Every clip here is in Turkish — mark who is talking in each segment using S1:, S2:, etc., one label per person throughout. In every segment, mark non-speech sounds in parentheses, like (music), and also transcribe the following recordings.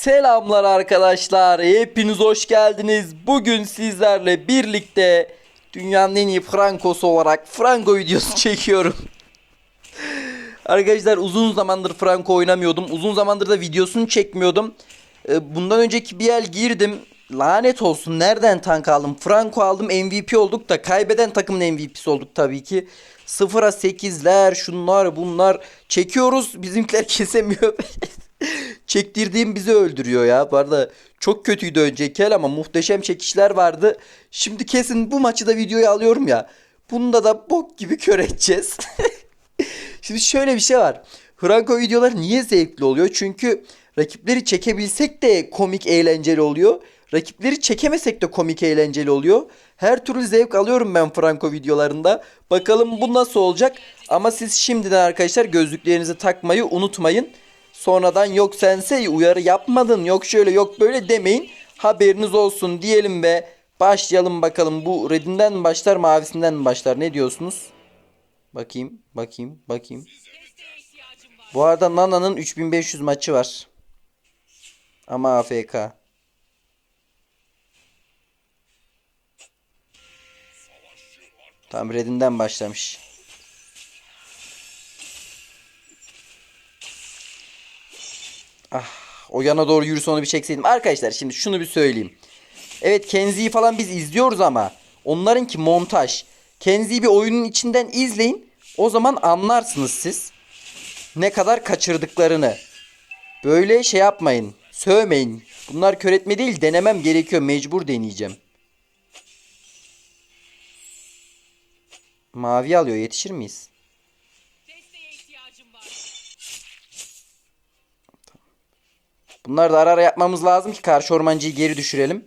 S1: Selamlar arkadaşlar. Hepiniz hoş geldiniz. Bugün sizlerle birlikte dünyanın en iyi Francosu olarak Franco videosu (laughs) çekiyorum. Arkadaşlar uzun zamandır Franco oynamıyordum. Uzun zamandır da videosunu çekmiyordum. Ee, Bundan önceki bir el girdim. Lanet olsun nereden tank aldım? Franco aldım MVP olduk da kaybeden takımın MVP'si olduk tabii ki. 0'a 8'ler şunlar bunlar çekiyoruz. Bizimkiler (laughs) kesemiyor. Çektirdiğim bizi öldürüyor ya. Bu arada çok kötüydü önceki el ama muhteşem çekişler vardı. Şimdi kesin bu maçı da videoya alıyorum ya. Bunda da bok gibi kör edeceğiz. (laughs) Şimdi şöyle bir şey var. Franco videolar niye zevkli oluyor? Çünkü rakipleri çekebilsek de komik eğlenceli oluyor. Rakipleri çekemesek de komik eğlenceli oluyor. Her türlü zevk alıyorum ben Franco videolarında. Bakalım bu nasıl olacak? Ama siz şimdiden arkadaşlar gözlüklerinizi takmayı unutmayın. Sonradan yok sense uyarı yapmadın yok şöyle yok böyle demeyin. Haberiniz olsun diyelim ve başlayalım bakalım. Bu redinden mi başlar mavisinden mi başlar ne diyorsunuz? Bakayım, bakayım, bakayım. Bu arada Nana'nın 3500 maçı var. Ama AFK. Tam Red'inden başlamış. Ah, o yana doğru yürüse onu bir çekseydim. Arkadaşlar şimdi şunu bir söyleyeyim. Evet Kenzi'yi falan biz izliyoruz ama onlarınki montaj. Kenzi'yi bir oyunun içinden izleyin. O zaman anlarsınız siz ne kadar kaçırdıklarını. Böyle şey yapmayın. Sövmeyin. Bunlar kör etme değil denemem gerekiyor. Mecbur deneyeceğim. Mavi alıyor. Yetişir miyiz? Bunları da ara ara yapmamız lazım ki karşı ormancıyı geri düşürelim.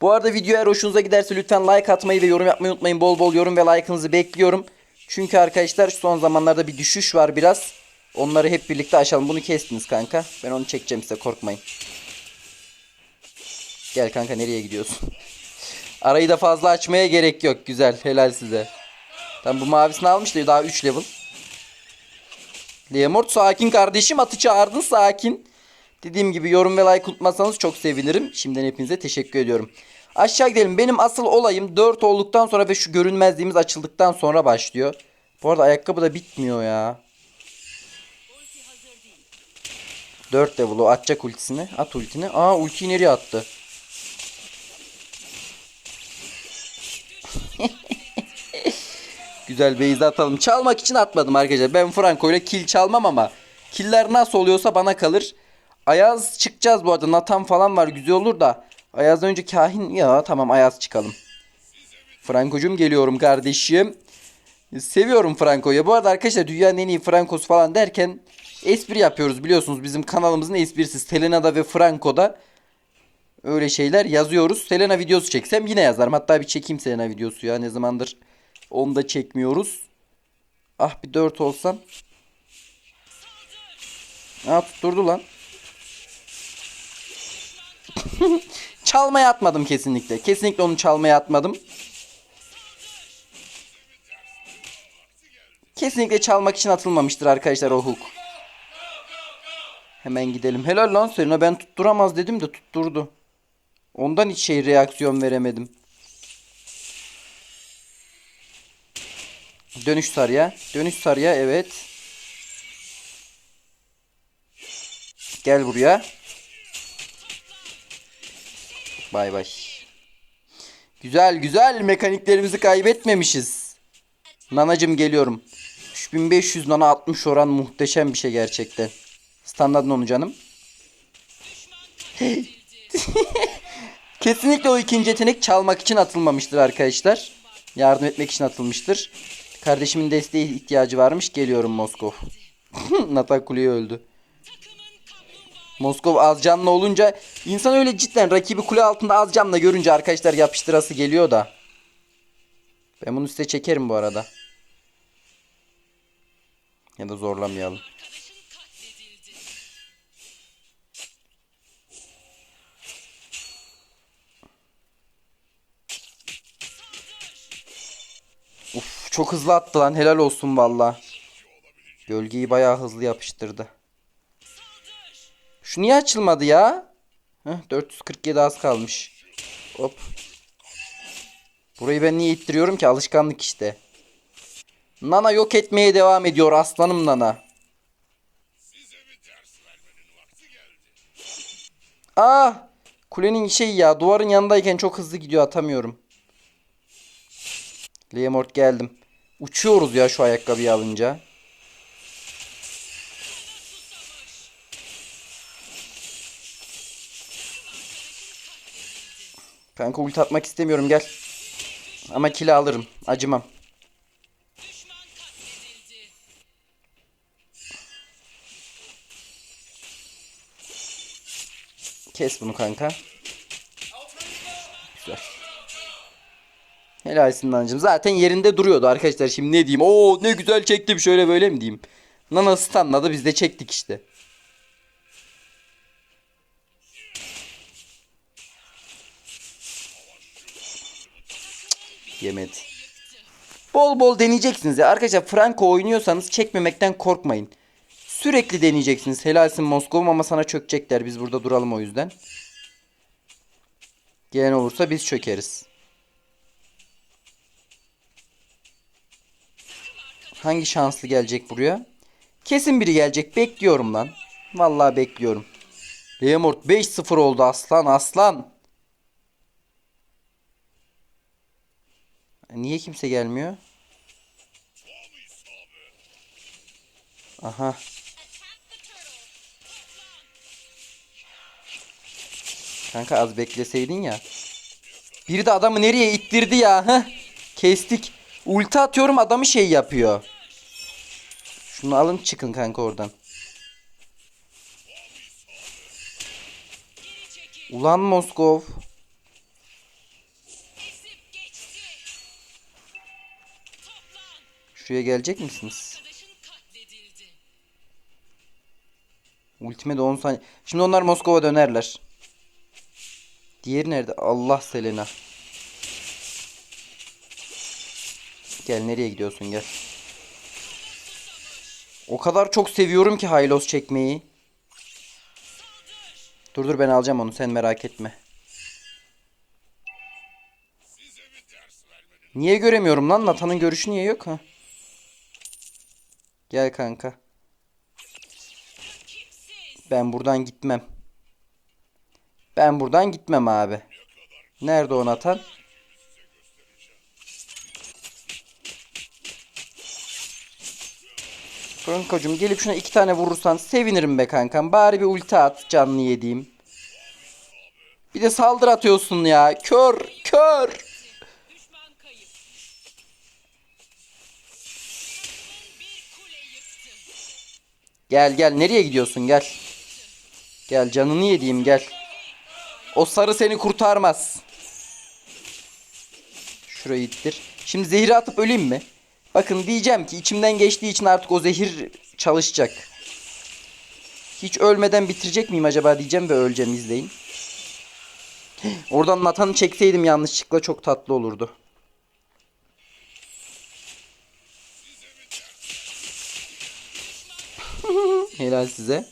S1: Bu arada video eğer hoşunuza giderse lütfen like atmayı ve yorum yapmayı unutmayın. Bol bol yorum ve like'ınızı bekliyorum. Çünkü arkadaşlar son zamanlarda bir düşüş var biraz. Onları hep birlikte aşalım. Bunu kestiniz kanka. Ben onu çekeceğim size korkmayın. Gel kanka nereye gidiyorsun? (laughs) Arayı da fazla açmaya gerek yok. Güzel helal size. Tamam bu mavisini almıştı daha 3 level. Leomord sakin kardeşim atı çağırdın sakin. Dediğim gibi yorum ve like unutmazsanız çok sevinirim. Şimdiden hepinize teşekkür ediyorum. Aşağı gidelim. Benim asıl olayım 4 olduktan sonra ve şu görünmezliğimiz açıldıktan sonra başlıyor. Bu arada ayakkabı da bitmiyor ya. 4 level o atacak ultisini. At ultini. Aa ultiyi nereye attı? (laughs) Güzel base atalım. Çalmak için atmadım arkadaşlar. Ben Franco ile kill çalmam ama killer nasıl oluyorsa bana kalır. Ayaz çıkacağız bu arada. Nathan falan var. Güzel olur da. Ayaz'dan önce kahin ya tamam Ayaz çıkalım. Franco'cum geliyorum kardeşim. Seviyorum Franco'yu. Bu arada arkadaşlar dünyanın en iyi Franco'su falan derken espri yapıyoruz biliyorsunuz. Bizim kanalımızın esprisi Selena'da ve Franco'da öyle şeyler yazıyoruz. Selena videosu çeksem yine yazarım. Hatta bir çekeyim Selena videosu ya. Ne zamandır onu da çekmiyoruz. Ah bir 4 olsam. Aa tutturdu lan. Çalmaya atmadım kesinlikle. Kesinlikle onu çalmaya atmadım. Kesinlikle çalmak için atılmamıştır arkadaşlar o hook. Hemen gidelim. Helal lan Serena ben tutturamaz dedim de tutturdu. Ondan hiç şey reaksiyon veremedim. Dönüş sarıya. Dönüş sarıya evet. Gel buraya. Bay bay. Güzel güzel mekaniklerimizi kaybetmemişiz. Nanacım geliyorum. 3500 nana 60 oran muhteşem bir şey gerçekten. Standart onu canım. (laughs) Kesinlikle o ikinci yetenek çalmak için atılmamıştır arkadaşlar. Yardım etmek için atılmıştır. Kardeşimin desteğe ihtiyacı varmış. Geliyorum Moskov. (laughs) Natakule'ye öldü. Moskov az canlı olunca insan öyle cidden rakibi kule altında az canlı görünce arkadaşlar yapıştırası geliyor da. Ben bunu size çekerim bu arada. Ya da zorlamayalım. Uf çok hızlı attı lan helal olsun valla. Gölgeyi bayağı hızlı yapıştırdı. Şu niye açılmadı ya? Heh, 447 az kalmış. Hop. Burayı ben niye ittiriyorum ki? Alışkanlık işte. Nana yok etmeye devam ediyor aslanım Nana. Ah! Kulenin şey ya duvarın yanındayken çok hızlı gidiyor atamıyorum. Leomord geldim. Uçuyoruz ya şu ayakkabıyı alınca. Kanka ulti atmak istemiyorum gel. Ama kill alırım. Acımam. Kes bunu kanka. Güzel. Helalsin Nanacığım. Zaten yerinde duruyordu arkadaşlar. Şimdi ne diyeyim? Oo ne güzel çektim şöyle böyle mi diyeyim? Nana stunladı biz de çektik işte. Yemedi. Bol bol deneyeceksiniz ya. Arkadaşlar Franco oynuyorsanız çekmemekten korkmayın. Sürekli deneyeceksiniz. Helalsin Moskova ama sana çökecekler. Biz burada duralım o yüzden. Gelen olursa biz çökeriz. Hangi şanslı gelecek buraya? Kesin biri gelecek. Bekliyorum lan. Vallahi bekliyorum. Leomord 5-0 oldu aslan aslan. Niye kimse gelmiyor? Aha. Kanka az bekleseydin ya. Biri de adamı nereye ittirdi ya? Heh. Kestik. Ulti atıyorum adamı şey yapıyor. Şunu alın çıkın kanka oradan. Ulan Moskov. Şuraya gelecek misiniz? Ultime de 10 saniye. Şimdi onlar Moskova dönerler. Diğeri nerede? Allah Selena. Gel nereye gidiyorsun gel. O kadar çok seviyorum ki Hylos çekmeyi. Dur dur ben alacağım onu sen merak etme. Niye göremiyorum lan? Nathan'ın görüşü niye yok ha? Gel kanka. Ben buradan gitmem. Ben buradan gitmem abi. Nerede o Nathan? Frankocum gelip şuna iki tane vurursan sevinirim be kankam. Bari bir ulti at canlı yediğim. Bir de saldır atıyorsun ya. Kör, kör. Gel gel nereye gidiyorsun gel. Gel canını yediğim gel. O sarı seni kurtarmaz. Şurayı ittir. Şimdi zehri atıp öleyim mi? Bakın diyeceğim ki içimden geçtiği için artık o zehir çalışacak. Hiç ölmeden bitirecek miyim acaba diyeceğim ve öleceğim izleyin. Oradan Nathan'ı çekseydim yanlışlıkla çok tatlı olurdu. Helal size.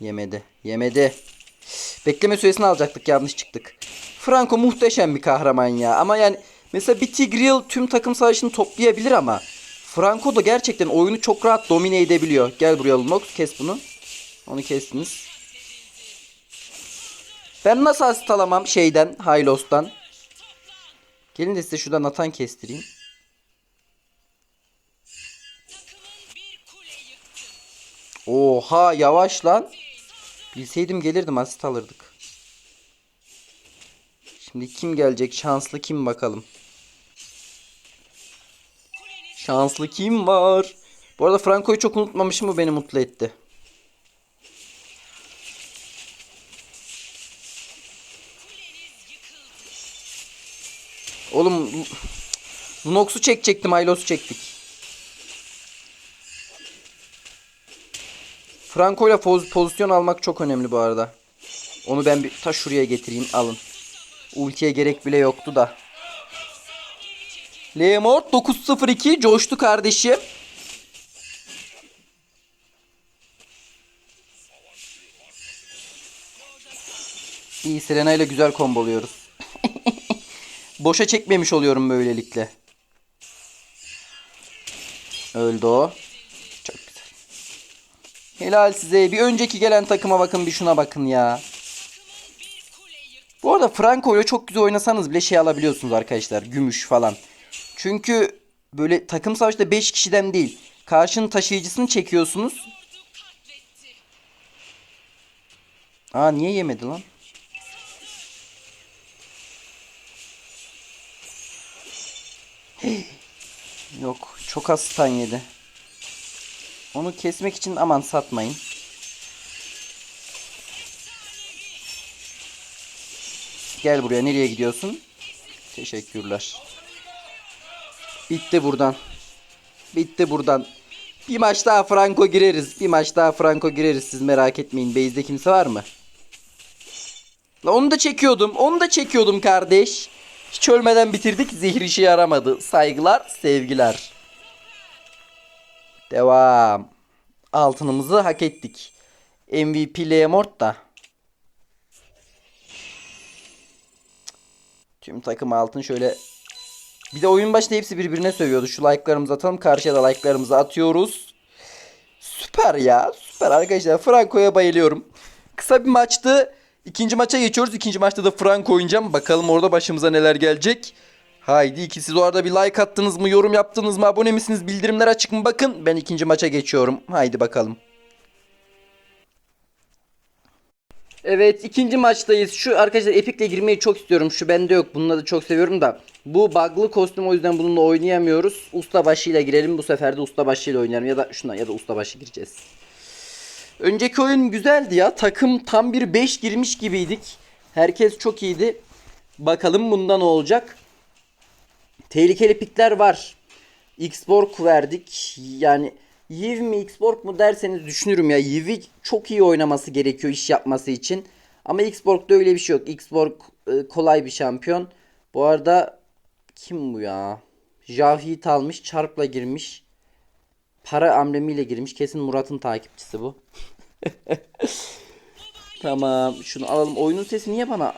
S1: Yemedi. Yemedi. Bekleme süresini alacaktık yanlış çıktık. Franco muhteşem bir kahraman ya. Ama yani mesela bir Tigreal tüm takım savaşını toplayabilir ama Franco da gerçekten oyunu çok rahat domine edebiliyor. Gel buraya Lunox kes bunu. Onu kestiniz. Ben nasıl asist alamam şeyden Hylos'tan. Gelin de size şuradan Nathan kestireyim. Oha yavaş lan. Bilseydim gelirdim asist alırdık. Şimdi kim gelecek? Şanslı kim bakalım. Şanslı kim var? Bu arada Franco'yu çok unutmamışım bu beni mutlu etti. Oğlum Lunox'u çekecektim Aylos'u çektik. Franco ile poz pozisyon almak çok önemli bu arada. Onu ben bir ta şuraya getireyim alın. Ultiye gerek bile yoktu da. Lemort 9-0-2 coştu kardeşim. İyi Serena ile güzel komboluyoruz. (laughs) Boşa çekmemiş oluyorum böylelikle. Öldü o. Helal size. Bir önceki gelen takıma bakın bir şuna bakın ya. Bu arada Franco ile çok güzel oynasanız bile şey alabiliyorsunuz arkadaşlar. Gümüş falan. Çünkü böyle takım savaşta 5 kişiden değil. Karşının taşıyıcısını çekiyorsunuz. Aa niye yemedi lan? Yok çok az stun yedi. Onu kesmek için aman satmayın. Gel buraya nereye gidiyorsun? Teşekkürler. Bitti buradan. Bitti buradan. Bir maç daha Franco gireriz. Bir maç daha Franco gireriz. Siz merak etmeyin. Base'de kimse var mı? La onu da çekiyordum. Onu da çekiyordum kardeş. Hiç ölmeden bitirdik. Zehir işe yaramadı. Saygılar, sevgiler. Devam. Altınımızı hak ettik. MVP Leomort da. Tüm takım altın şöyle bir de oyun başında hepsi birbirine sövüyordu. Şu like'larımızı atalım. Karşıya da like'larımızı atıyoruz. Süper ya. Süper arkadaşlar. Franco'ya bayılıyorum. Kısa bir maçtı. İkinci maça geçiyoruz. İkinci maçta da Franco oynayacağım. Bakalım orada başımıza neler gelecek. Haydi iki siz orada bir like attınız mı? Yorum yaptınız mı? Abone misiniz? Bildirimler açık mı? Bakın ben ikinci maça geçiyorum. Haydi bakalım. Evet ikinci maçtayız. Şu arkadaşlar Epic'le girmeyi çok istiyorum. Şu bende yok. Bununla da çok seviyorum da. Bu bug'lı kostüm o yüzden bununla oynayamıyoruz. Ustabaşıyla girelim. Bu sefer de ustabaşıyla oynayalım. Ya da şuna ya da ustabaşı gireceğiz. Önceki oyun güzeldi ya. Takım tam bir 5 girmiş gibiydik. Herkes çok iyiydi. Bakalım bunda ne olacak. Tehlikeli pikler var. Xborg verdik. Yani Yiv mi Xborg mu derseniz düşünürüm ya. Yiv'i çok iyi oynaması gerekiyor iş yapması için. Ama Xborg'da öyle bir şey yok. Xborg e, kolay bir şampiyon. Bu arada kim bu ya? Javhit almış. Çarpla girmiş. Para amblemiyle girmiş. Kesin Murat'ın takipçisi bu. (laughs) tamam. Şunu alalım. Oyunun sesi niye bana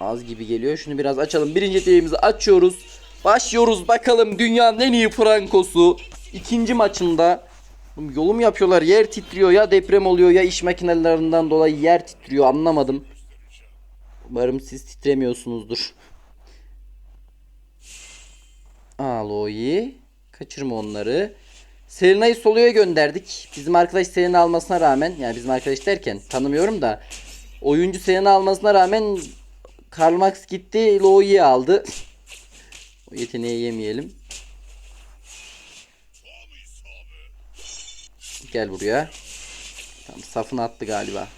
S1: az gibi geliyor? Şunu biraz açalım. Birinci yeteneğimizi açıyoruz. Başlıyoruz bakalım dünyanın en iyi Frankosu. ikinci maçında yolum yapıyorlar. Yer titriyor ya deprem oluyor ya iş makinelerinden dolayı yer titriyor anlamadım. Umarım siz titremiyorsunuzdur. Aloy. Kaçırma onları. Selena'yı soluya gönderdik. Bizim arkadaş Selena almasına rağmen yani bizim arkadaş derken tanımıyorum da oyuncu Selena almasına rağmen Karl Max gitti Loi'yi aldı. Yeteneği yemeyelim. Gel buraya. Tamam safını attı galiba.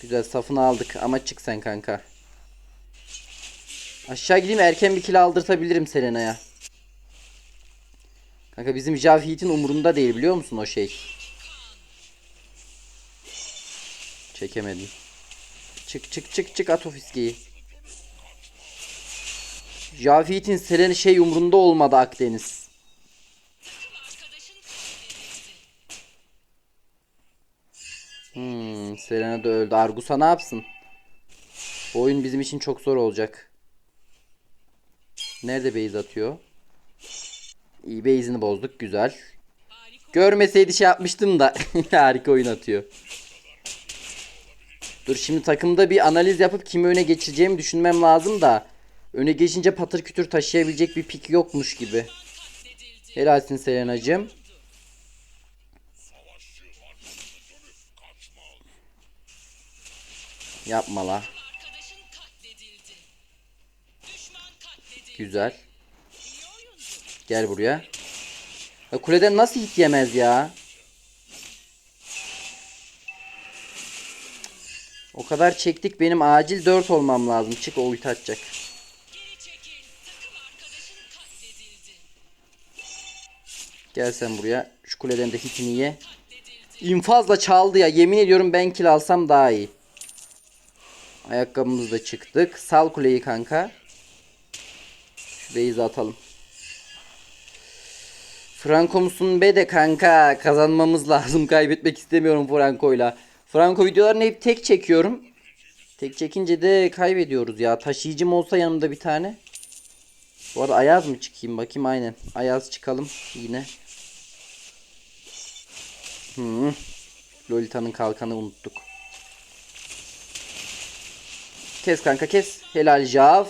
S1: Güzel safını aldık ama çık sen kanka. Aşağı gideyim erken bir kill aldırtabilirim Selena'ya. Kanka bizim Javhit'in umurunda değil biliyor musun o şey. Çekemedim. Çık çık çık çık at o. Javhit'in Selena şey umurunda olmadı Akdeniz. Hmm, Selena da öldü. Argus'a ne yapsın? Bu oyun bizim için çok zor olacak. Nerede base atıyor? İyi base'ini bozduk. Güzel. Görmeseydi şey yapmıştım da. (laughs) Harika oyun atıyor. Dur şimdi takımda bir analiz yapıp kimi öne geçireceğimi düşünmem lazım da. Öne geçince patır kütür taşıyabilecek bir pik yokmuş gibi. Helalsin Selena'cığım. Yapma la. Güzel. Gel buraya. Ya kuleden nasıl hit yemez ya? O kadar çektik benim acil 4 olmam lazım. Çık o ulti atacak. Gel sen buraya. Şu kuleden de hitini ye. İnfazla çaldı ya. Yemin ediyorum ben kill alsam daha iyi. Ayakkabımızı da çıktık. Sal kuleyi kanka. Şu base'i atalım. Franco musun be de kanka kazanmamız (laughs) lazım. Kaybetmek istemiyorum Franco'yla. Franco videolarını hep tek çekiyorum. Tek çekince de kaybediyoruz ya. Taşıyıcım olsa yanımda bir tane. Bu arada Ayaz mı çıkayım bakayım aynen. Ayaz çıkalım yine. Hmm. Lolita'nın kalkanı unuttuk. Kes kanka kes. Helal Jav.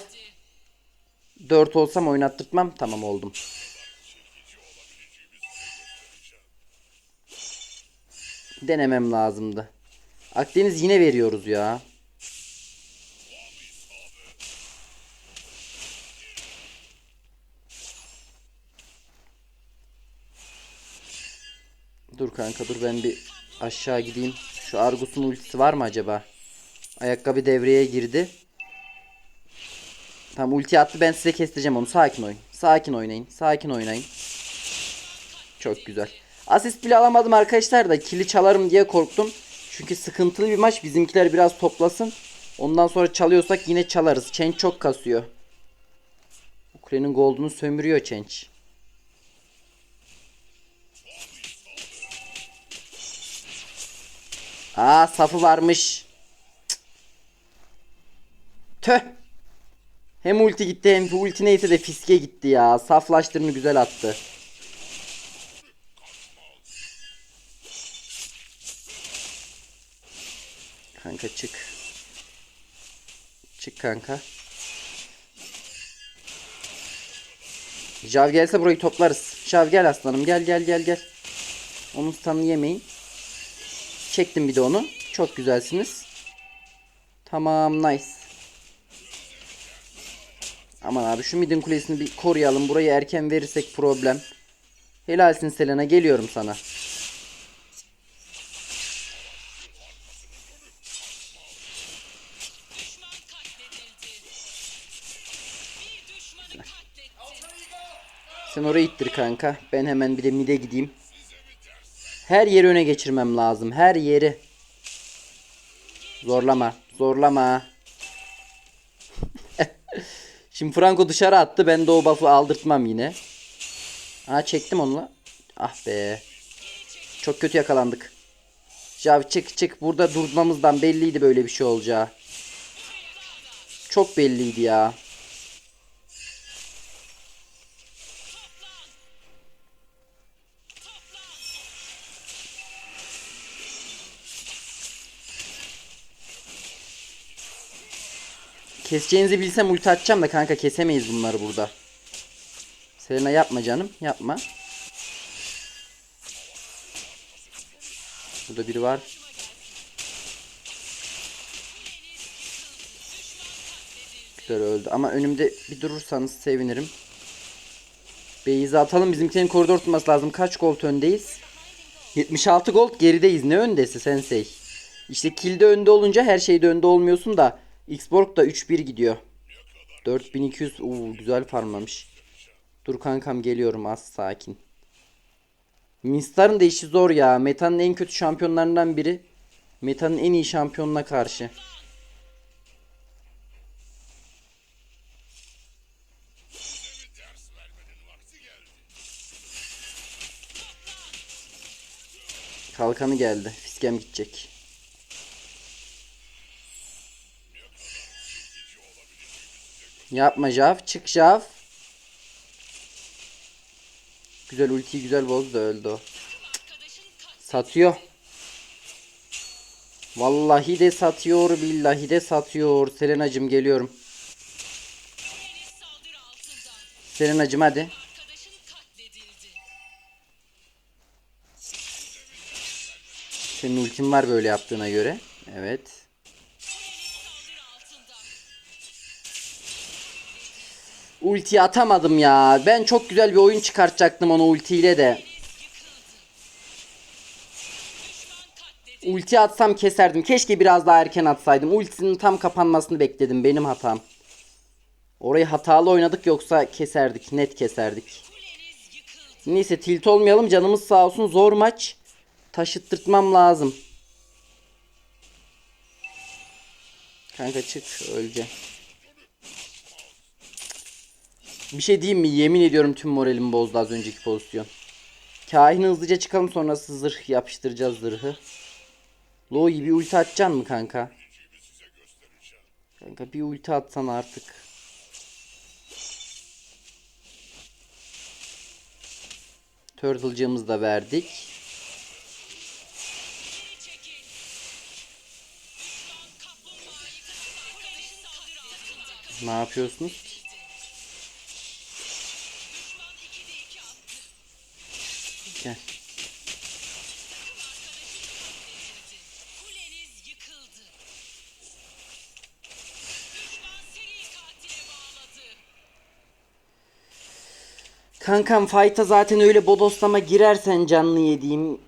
S1: 4 olsam oynattırtmam. Tamam oldum. Denemem lazımdı. Akdeniz yine veriyoruz ya. Dur kanka dur ben bir aşağı gideyim. Şu Argus'un ultisi var mı acaba? Ayakkabı devreye girdi. Tamam ulti attı ben size kestireceğim onu. Sakin oyun. Sakin oynayın. Sakin oynayın. Çok güzel. Asist bile alamadım arkadaşlar da kili çalarım diye korktum. Çünkü sıkıntılı bir maç. Bizimkiler biraz toplasın. Ondan sonra çalıyorsak yine çalarız. Change çok kasıyor. Ukrayna'nın gold'unu sömürüyor Change. Aa safı varmış. Cık. Tüh. Hem ulti gitti hem ulti neyse de fiske gitti ya. Saflaştırını güzel attı. Kanka çık. Çık kanka. Jav gelse burayı toplarız. Jav gel aslanım gel gel gel gel. Onun stun'ını yemeyin. Çektim bir de onu. Çok güzelsiniz. Tamam nice. Aman abi şu midin kulesini bir koruyalım. Burayı erken verirsek problem. Helalsin Selena geliyorum sana. Sen oraya ittir kanka. Ben hemen bir de mide gideyim. Her yeri öne geçirmem lazım. Her yeri. Zorlama. Zorlama. (laughs) Şimdi Franco dışarı attı. Ben de o buff'ı aldırtmam yine. Ha çektim onunla. Ah be. Çok kötü yakalandık. Jav çık çık. Burada durmamızdan belliydi böyle bir şey olacağı. Çok belliydi ya. Keseceğinizi bilsem ulti atacağım da kanka kesemeyiz bunları burada. Selena yapma canım. Yapma. Burada biri var. Güzel öldü. Ama önümde bir durursanız sevinirim. Beyzi atalım. Bizimkilerin koridor tutması lazım. Kaç gold öndeyiz? 76 gold gerideyiz. Ne öndesi sensei? İşte kill'de önde olunca her şeyde önde olmuyorsun da Xborg da 3-1 gidiyor. 4200 uuu güzel farmlamış. Dur kankam geliyorum az sakin. Minstar'ın da işi zor ya. Meta'nın en kötü şampiyonlarından biri. Meta'nın en iyi şampiyonuna karşı. Kalkanı geldi. Fiskem gidecek. Yapma Jav. Çık Jav. Güzel ultiyi güzel bozdu öldü Satıyor. Vallahi de satıyor billahi de satıyor. Selenacım geliyorum. Selenacım hadi. Senin ultin var böyle yaptığına göre. Evet. Ulti atamadım ya. Ben çok güzel bir oyun çıkartacaktım onu ultiyle de. Ulti atsam keserdim. Keşke biraz daha erken atsaydım. Ultisinin tam kapanmasını bekledim. Benim hatam. Orayı hatalı oynadık yoksa keserdik. Net keserdik. Neyse tilt olmayalım. Canımız sağ olsun. Zor maç. Taşıttırtmam lazım. Kanka çık öleceğim. Bir şey diyeyim mi? Yemin ediyorum tüm moralimi bozdu az önceki pozisyon. Kahin hızlıca çıkalım sonrası zırh yapıştıracağız zırhı. Low bir ulti atacaksın mı kanka? Kanka bir ulti atsan artık. Turtle'cığımızı da verdik. Ne yapıyorsunuz Gel. Kankam fight'a zaten öyle bodoslama girersen canlı yediğim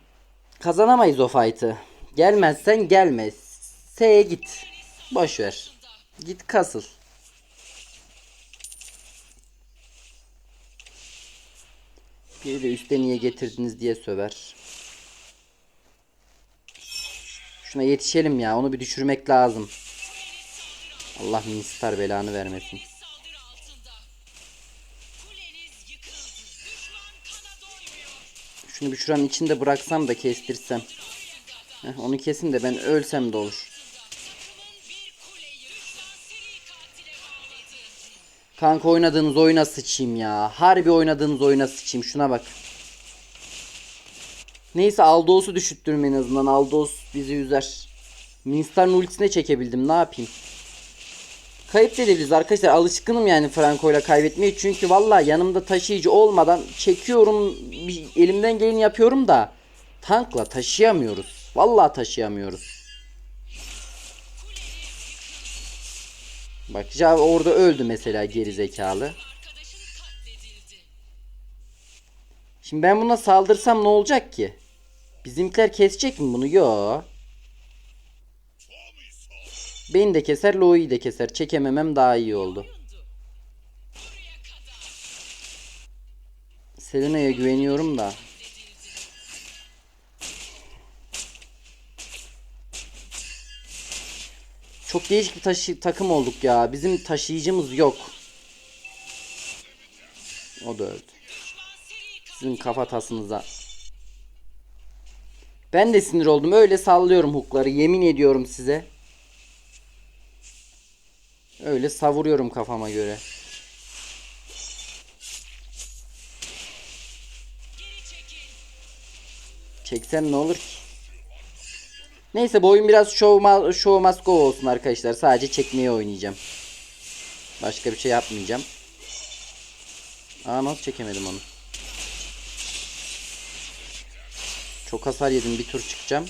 S1: kazanamayız o fight'ı. Gelmezsen gelme. S'ye git. Boş ver. Git kasıl. Biri de üstte niye getirdiniz diye söver. Şuna yetişelim ya. Onu bir düşürmek lazım. Allah minstar belanı vermesin. Şunu bir şuranın içinde bıraksam da kestirsem. Heh, onu kesin de ben ölsem de olur. Kanka oynadığınız oyuna sıçayım ya. Harbi oynadığınız oyuna sıçayım. Şuna bak. Neyse Aldos'u düşüttürüm en azından. Aldos bizi üzer. Minstar'ın ultisine çekebildim. Ne yapayım? Kayıp da arkadaşlar. Alışkınım yani Franco'yla kaybetmeye. Çünkü valla yanımda taşıyıcı olmadan çekiyorum. Elimden geleni yapıyorum da tankla taşıyamıyoruz. Valla taşıyamıyoruz. Bak Jav orada öldü mesela geri zekalı. Şimdi ben buna saldırsam ne olacak ki? Bizimkiler kesecek mi bunu? Yo. Beni de keser, Lo'yu de keser. Çekememem daha iyi oldu. Selena'ya güveniyorum da. Çok değişik bir taşı takım olduk ya. Bizim taşıyıcımız yok. O da öldü. Sizin kafatasınıza. Ben de sinir oldum. Öyle sallıyorum hukları. Yemin ediyorum size. Öyle savuruyorum kafama göre. Çeksem ne olur ki? Neyse bu oyun biraz show, show must go olsun arkadaşlar. Sadece çekmeye oynayacağım. Başka bir şey yapmayacağım. Aa nasıl çekemedim onu? Çok hasar yedim. Bir tur çıkacağım.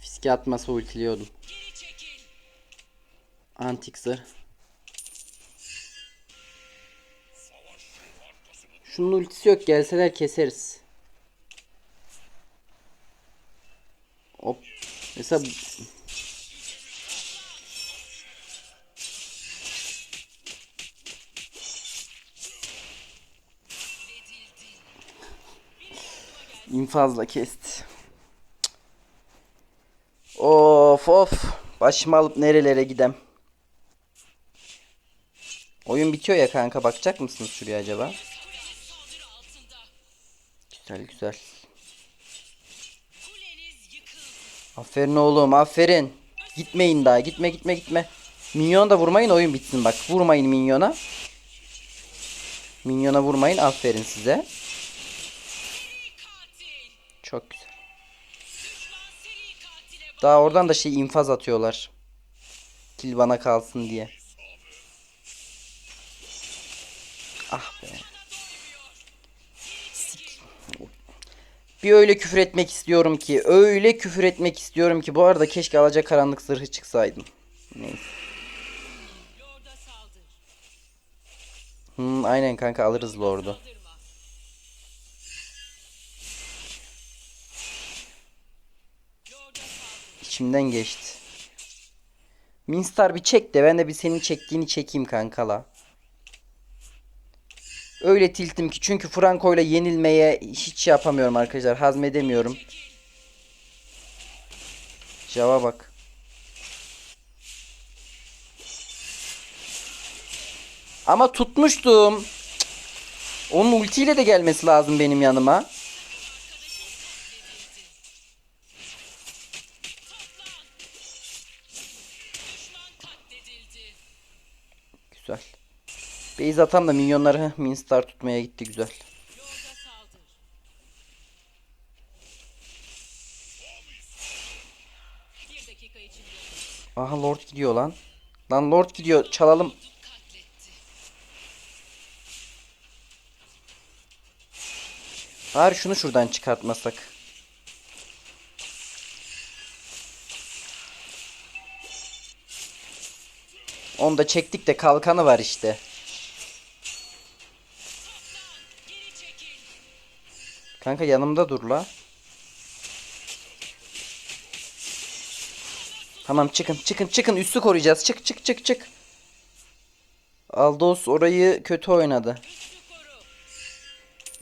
S1: Fiske atmasa ultiliyordum. Antik. Şunun ultisi yok. Gelseler keseriz. Hop. Mesela infazla kesti. Of of. Başımı alıp nerelere gidem. Oyun bitiyor ya kanka. Bakacak mısınız şuraya acaba? Güzel güzel. Aferin oğlum aferin. Gitmeyin daha. Gitme gitme gitme. Minyon da vurmayın oyun bitsin bak. Vurmayın minyona. Minyona vurmayın. Aferin size. Çok güzel. Daha oradan da şey infaz atıyorlar. Kill bana kalsın diye. Ah be. Bir öyle küfür etmek istiyorum ki. Öyle küfür etmek istiyorum ki. Bu arada keşke alacak karanlık zırhı çıksaydım. Neyse. Hmm, aynen kanka alırız Lord'u. İçimden geçti. Minstar bir çek de ben de bir senin çektiğini çekeyim kankala. Öyle tiltim ki çünkü Franco ile yenilmeye hiç şey yapamıyorum arkadaşlar. Hazmedemiyorum. Java bak. Ama tutmuştum. Onun ultiyle de gelmesi lazım benim yanıma. Base atan da minyonları Minstar tutmaya gitti güzel. Aha Lord gidiyor lan. Lan Lord gidiyor. Çalalım. Bari şunu şuradan çıkartmasak. Onu da çektik de kalkanı var işte. Kanka yanımda dur la. Tamam çıkın çıkın çıkın üstü koruyacağız. Çık çık çık çık. Aldos orayı kötü oynadı.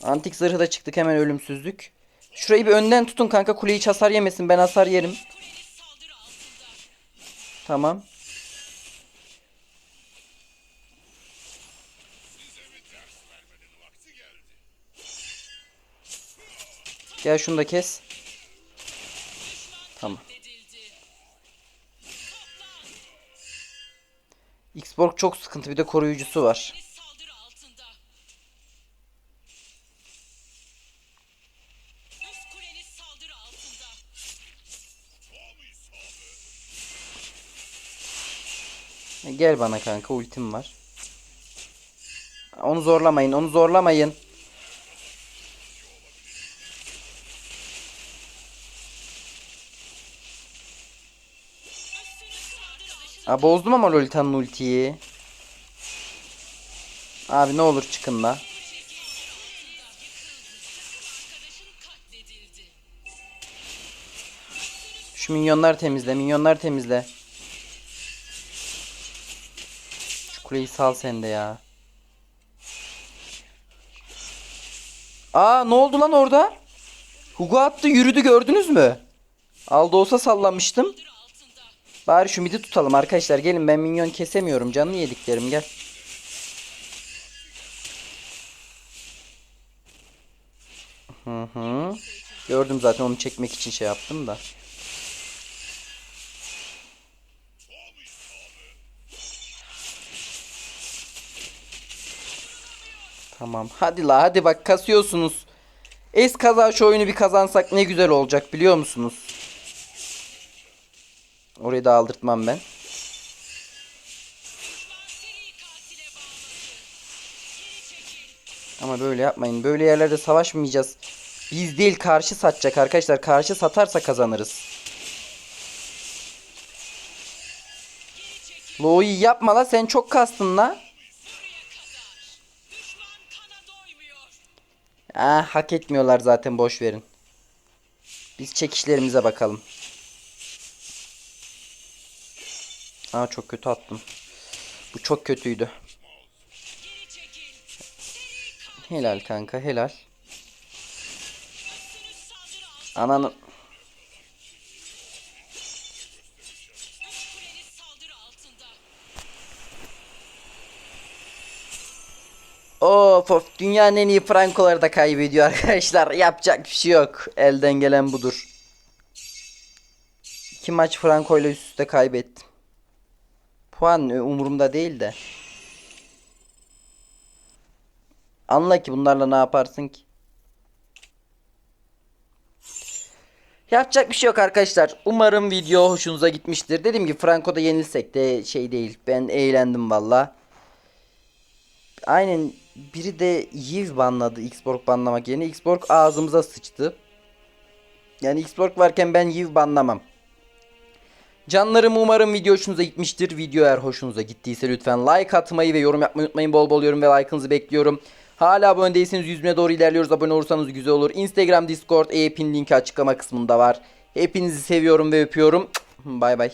S1: Antik zırhı da çıktık hemen ölümsüzlük. Şurayı bir önden tutun kanka kuleyi hiç hasar yemesin ben hasar yerim. Tamam. Gel şunu da kes. Tamam. Xborg çok sıkıntı bir de koruyucusu var. Gel bana kanka ultim var. Onu zorlamayın onu zorlamayın. Aa, bozdum ama Lolita'nın ultiyi. Abi ne olur çıkın la. Şu minyonlar temizle minyonlar temizle. Şu kuleyi sal sen de ya. Aa ne oldu lan orada? Hugo attı yürüdü gördünüz mü? Aldı olsa sallamıştım. Bari şu midi tutalım arkadaşlar. Gelin ben minyon kesemiyorum. Canını yediklerim gel. Hı hı. Gördüm zaten onu çekmek için şey yaptım da. Tamam. Hadi la hadi bak kasıyorsunuz. Es kaza şu oyunu bir kazansak ne güzel olacak biliyor musunuz? Orayı da aldırtmam ben. Ama böyle yapmayın. Böyle yerlerde savaşmayacağız. Biz değil karşı satacak arkadaşlar. Karşı satarsa kazanırız. Lo'yu yapma la sen çok kastın la. Ah hak etmiyorlar zaten boş verin. Biz çekişlerimize bakalım. Aa çok kötü attım. Bu çok kötüydü. Helal kanka helal.
S2: Altında.
S1: Of of dünyanın en iyi frankoları da kaybediyor arkadaşlar. Yapacak bir şey yok. Elden gelen budur. İki maç franko ile üst üste kaybettim. Puan e, umurumda değil de. Anla ki bunlarla ne yaparsın ki? Yapacak bir şey yok arkadaşlar. Umarım video hoşunuza gitmiştir. Dediğim gibi Franco'da yenilsek de şey değil. Ben eğlendim valla. Aynen biri de Yiv banladı Xborg banlamak yerine. Xborg ağzımıza sıçtı. Yani Xborg varken ben Yiv banlamam. Canlarım umarım video hoşunuza gitmiştir. Video eğer hoşunuza gittiyse lütfen like atmayı ve yorum yapmayı unutmayın. Bol bol yorum ve like'ınızı bekliyorum. Hala abone değilseniz 100 bine doğru ilerliyoruz. Abone olursanız güzel olur. Instagram, Discord, e-pin linki açıklama kısmında var. Hepinizi seviyorum ve öpüyorum. Bay bay.